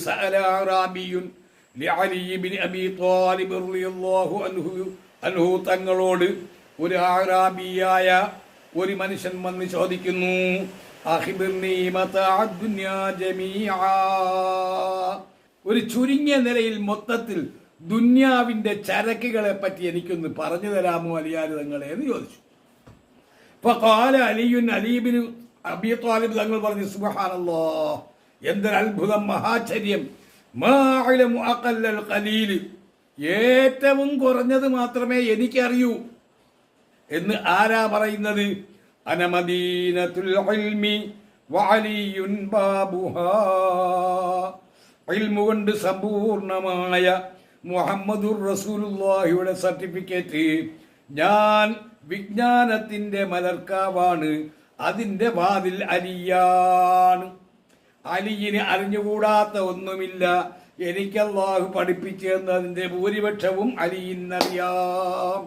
سأل أعرابي لعلي بن أبي طالب رضي الله عنه അൻഹു തങ്ങളോട് ഒരു ആറാബിയായ ഒരു മനുഷ്യൻ വന്ന് ചോദിക്കുന്നു അഖിബിർനി മതാഅ ദുനിയാ ജമീആ. ഒരു ചുരുങ്ങിയ നിലയിൽ മൊത്തത്തിൽ ദുന്യാവിന്റെ ചരക്കുകളെ പറ്റി എനിക്കൊന്ന് പറഞ്ഞു തരാമോ അലിയാര് തങ്ങളെ എന്ന് ചോദിച്ചു ഫഖാല അലിയുൻ അലീബിന് അബി താലിബ് തങ്ങൾ പറഞ്ഞു സുബ്ഹാനല്ലാ എന്തൊരു അത്ഭുതം മഹാചര്യം ഖലീൽ ഏറ്റവും കുറഞ്ഞത് മാത്രമേ എനിക്കറിയൂ. എന്ന് ആരാ പറയുന്നത്? അനമദീനത്തുൽ കൊണ്ട് സമ്പൂർണമായ മുഹമ്മദുർ റസൂലുള്ളാഹിയുടെ സർട്ടിഫിക്കറ്റ് ഞാൻ വിജ്ഞാനത്തിന്റെ മലർക്കാവാണ്. അതിന്റെ വാതിൽ അലിയാണ്. അലിയിന് അറിഞ്ഞുകൂടാത്ത ഒന്നുമില്ല. എനിക്കല്ലാഹു പഠിപ്പിച്ചു തന്നതിന്റെ ഭൂരിപക്ഷവും അലിയിന്നറിയാം